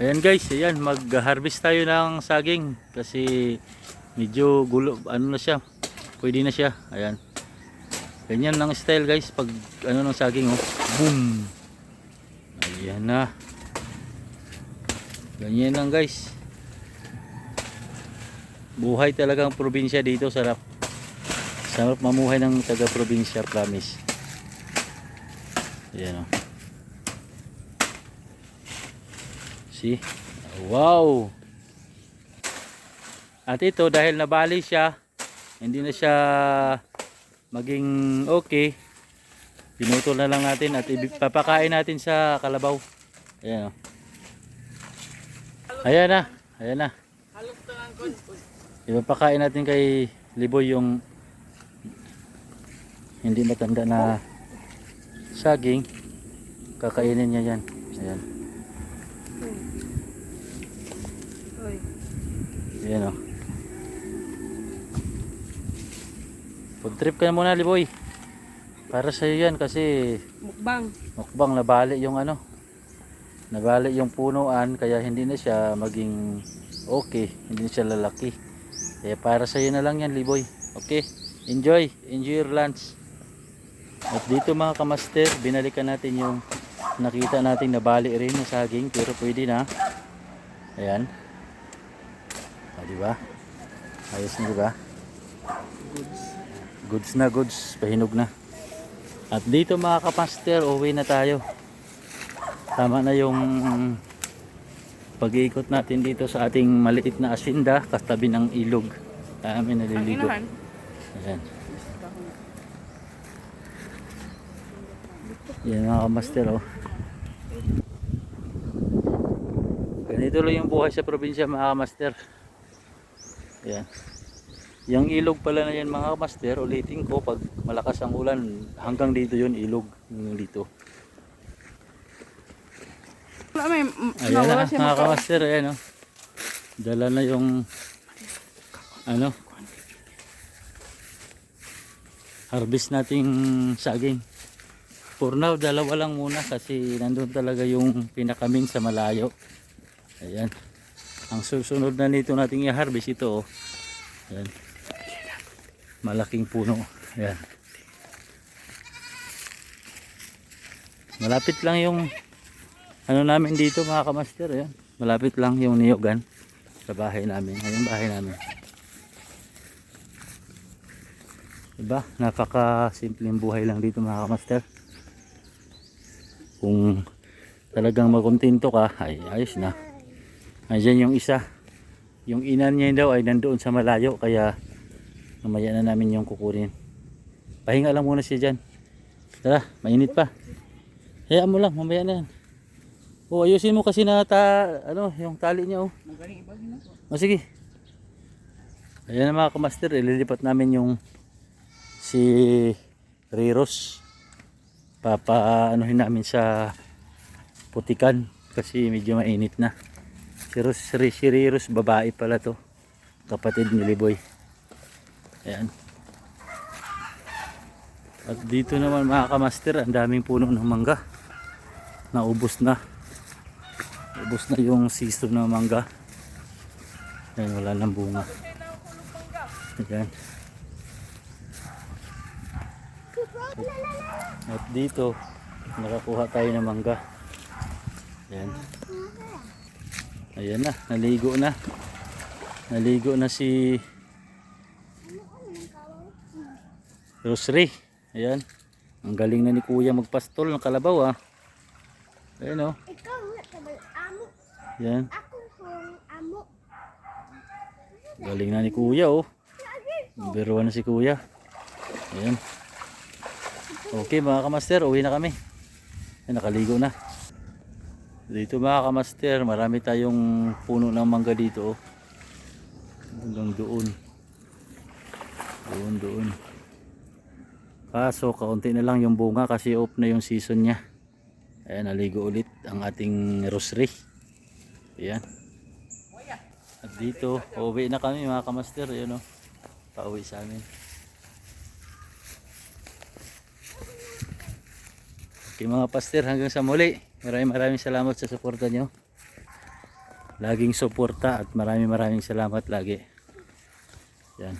Ayan guys, ayan, mag-harvest tayo ng saging kasi medyo gulo, ano na siya, pwede na siya, ayan. Ganyan ang style guys, pag ano ng saging oh, boom. Ayan na. Ganyan lang guys. Buhay talagang probinsya dito, sarap. Sarap mamuhay ng taga probinsya, promise. Ayan oh. See? Wow! At ito, dahil nabali siya, hindi na siya maging okay, pinutol na lang natin at ipapakain natin sa kalabaw. Ayan o. Ayan na. Ayan na. Ipapakain natin kay Liboy yung hindi matanda na saging. Kakainin niya yan. Ayan. Ayan o. Food trip ka na muna, Liboy. Para sa yan kasi Mukbang. mukbang nabali yung ano. Nabali yung punuan kaya hindi na siya maging okay. Hindi na siya lalaki. Kaya para sa na lang yan, Liboy. Okay? Enjoy. Enjoy your lunch. At dito mga kamaster, binalikan natin yung nakita natin nabali rin na saging pero pwede na. Ayan. Ah, di ba? Ayos na, di ba? Goods na goods, pahinog na. At dito mga kapaster, uwi na tayo. Tama na yung pag-iikot natin dito sa ating maliit na asinda, katabi ng ilog. Kami naliligo. Ayan. Yan mga kamaster oh. Ganito lang yung buhay sa probinsya mga kamaster. Ayan. Yung ilog pala na yan mga kamaster, ulitin ko pag malakas ang ulan, hanggang dito yun ilog. Dito. Wala may, Ayan na mga kamaster, ayan oh. Dala na yung ano harvest nating saging. For now, dalawa lang muna kasi nandun talaga yung pinakamin sa malayo. Ayan. Ang susunod na nito nating i-harvest ito oh. Ayan. Malaking puno. Ayan. Malapit lang yung ano namin dito mga kamaster ayan. Malapit lang yung niyogan sa bahay namin. Ayun bahay namin. Diba? Napaka simpleng buhay lang dito mga kamaster. Kung talagang makontento ka, ay ayos na. Ayan yung isa. Yung inan niya daw ay nandoon sa malayo kaya mamaya na namin yung kukunin. Pahinga lang muna siya dyan. Tara, mainit pa. Hayaan mo lang, mamaya na yan. O ayusin mo kasi na ta, ano, yung tali niya oh. O sige. Ayan na mga kamaster, ililipat namin yung si Riros. Papa anuhin namin sa putikan kasi medyo mainit na. Si, Ros, si, Riros, babae pala to. Kapatid ni Liboy. Ayan. At dito naman mga kamaster, ang daming puno ng mangga. Naubos na. Ubos na yung season ng mangga. Ayan, wala nang bunga. Ayan. At dito, nakakuha tayo ng mangga. Ayan. Ayan na, naligo na. Naligo na si Rosary. Ayan. Ang galing na ni Kuya magpastol ng kalabaw ah. Ayan oh. Ikaw amo. Ayan. Ako amo. Galing na ni Kuya oh. Biruan na si Kuya. Ayan. Okay mga kamaster, uwi na kami. Ayan, nakaligo na. Dito mga kamaster, marami tayong puno ng mangga dito oh. Hanggang doon. Doon, doon. Kaso kaunti na lang yung bunga kasi off na yung season niya. Ayan, naligo ulit ang ating rosary. Ayan. At dito, uuwi na kami mga kamaster. Ayan o. Pauwi sa amin. Okay mga paster, hanggang sa muli. Maraming maraming salamat sa suporta nyo. laging suporta at maraming maraming salamat lagi. Yan.